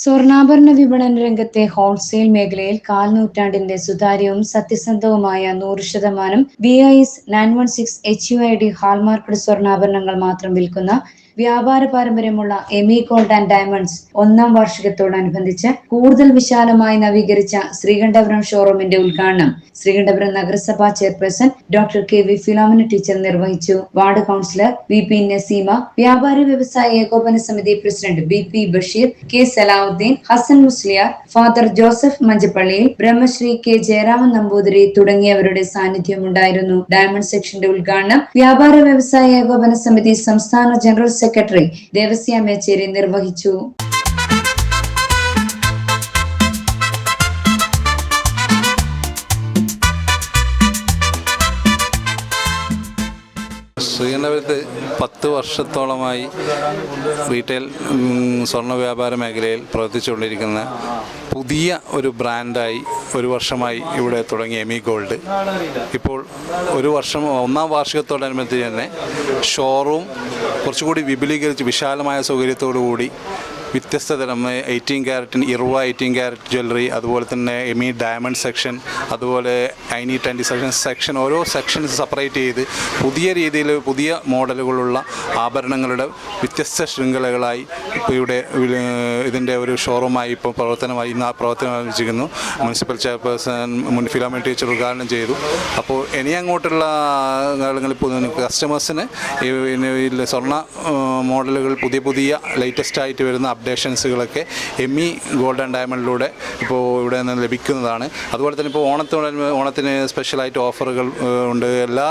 സ്വർണാഭരണ വിപണന രംഗത്തെ ഹോൾസെയിൽ മേഖലയിൽ കാൽനൂറ്റാണ്ടിന്റെ സുതാര്യവും സത്യസന്ധവുമായ നൂറ് ശതമാനം B I S nine one six H U I D hallmarked സ്വർണാഭരണങ്ങൾ മാത്രം വിൽക്കുന്ന വ്യാപാര പാരമ്പര്യമുള്ള എമി ഗോൾഡ് ആൻഡ് ഡയമണ്ട്സ് ഒന്നാം വാർഷികത്തോടനുബന്ധിച്ച് കൂടുതൽ വിശാലമായി നവീകരിച്ച ശ്രീകണ്ഠപുരം ഷോറൂമിന്റെ ഉദ്ഘാടനം ശ്രീകണ്ഠപുരം നഗരസഭാ chairperson doctor K V Philomina teacher നിർവഹിച്ചു. Ward councillor V P Naseema വ്യാപാരി വ്യവസായ ഏകോപന സമിതി president B P Basheer K Salahuddeen Hassan Musliyar father Joseph മഞ്ചപ്പള്ളിയിൽ Brahmashri K Jayaraman Namboothiri തുടങ്ങിയവരുടെ സാന്നിധ്യമുണ്ടായിരുന്നു. ഡയമണ്ട് സെക്ഷന്റെ ഉദ്ഘാടനം വ്യാപാര വ്യവസായ ഏകോപന സമിതി സംസ്ഥാന ജനറൽ സെക്രട്ടറി ദേവസ്യ മേച്ചേരി നിർവഹിച്ചു. ശ്രീനഗരത്ത് പത്ത് വർഷത്തോളമായി റീറ്റെയിൽ സ്വർണ വ്യാപാര മേഖലയിൽ പ്രവർത്തിച്ചുകൊണ്ടിരിക്കുന്ന പുതിയ ഒരു ബ്രാൻഡായി ഒരു വർഷമായി ഇവിടെ തുടങ്ങിയ എമി ഗോൾഡ്. ഇപ്പോൾ ഒരു വർഷം ഒന്നാം വാർഷികത്തോടനുബന്ധിച്ച് തന്നെ ഷോറൂം കുറച്ചുകൂടി വിപുലീകരിച്ച് വിശാലമായ സൗകര്യത്തോടു കൂടി വ്യത്യസ്ത തരം എയ്റ്റീൻ ക്യാരറ്റിന് ഇറുവ എയ്റ്റീൻ ക്യാരറ്റ് ജ്വല്ലറി അതുപോലെ തന്നെ എമി ഡയമണ്ട് സെക്ഷൻ അതുപോലെ ഐനി ട്വന്റി സെക്ഷൻ സെക്ഷൻ ഓരോ സെക്ഷൻസ് സെപ്പറേറ്റ് ചെയ്ത് പുതിയ രീതിയിൽ പുതിയ മോഡലുകളുള്ള ആഭരണങ്ങളുടെ വ്യത്യസ്ത ശൃംഖലകളായി ഇപ്പോൾ ഇവിടെ ഇതിന്റെ ഒരു ഷോറൂമായി ഇപ്പോൾ പ്രവർത്തനമായി ഇന്ന് പ്രവർത്തനം ആരംഭിച്ചിരിക്കുന്നു. മുനിസിപ്പൽ ചെയർപേഴ്സൺ മുൻ ഫിലോമി ടീച്ചർ ഉദ്ഘാടനം ചെയ്തു. അപ്പോൾ ഇനി അങ്ങോട്ടുള്ള കാലങ്ങളിൽ കസ്റ്റമേഴ്സിന് സ്വർണ മോഡലുകൾ പുതിയ പുതിയ ലേറ്റസ്റ്റ് ആയിട്ട് വരുന്ന അപ്ഡേഷൻസുകളൊക്കെ എം ഇ ഗോൾഡ് ആൻഡ് ഡയമണ്ടിലൂടെ ഇപ്പോൾ ഇവിടെ നിന്ന് ലഭിക്കുന്നതാണ്. അതുപോലെ തന്നെ ഇപ്പോൾ ഓണത്തോട് ഓണത്തിന് സ്പെഷ്യലായിട്ട് ഓഫറുകൾ ഉണ്ട്. എല്ലാ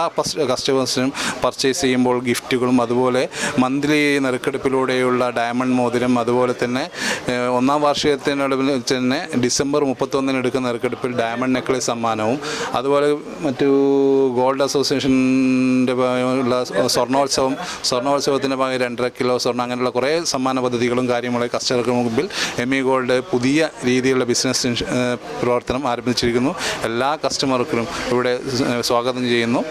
കസ്റ്റമേഴ്സിനും പർച്ചേസ് ചെയ്യുമ്പോൾ ഗിഫ്റ്റുകളും അതുപോലെ മന്ത്ലി നറുക്കെടുപ്പിലൂടെയുള്ള ഡയമണ്ട് മോതിരം അതുപോലെ തന്നെ ഒന്നാം വാർഷികത്തിനൊടുവിൽ തന്നെ ഡിസംബർ മുപ്പത്തൊന്നിന് എടുക്കുന്ന നറുക്കെടുപ്പിൽ ഡയമണ്ട് നെക്ലേസ് സമ്മാനവും അതുപോലെ മറ്റു ഗോൾഡ് അസോസിയേഷന്റെ ഉള്ള സ്വർണോത്സവം സ്വർണോത്സവത്തിന്റെ ഭാഗം രണ്ടര കിലോ സ്വർണം അങ്ങനെയുള്ള കുറേ സമ്മാന പദ്ധതികളും കാര്യങ്ങളും കസ്റ്റമർക്ക് മുമ്പിൽ എം ഇ ഗോൾഡ് പുതിയ രീതിയിലുള്ള ബിസിനസ് പ്രവർത്തനം ആരംഭിച്ചിരിക്കുന്നു. എല്ലാ കസ്റ്റമർക്കും ഇവിടെ സ്വാഗതം ചെയ്യുന്നു.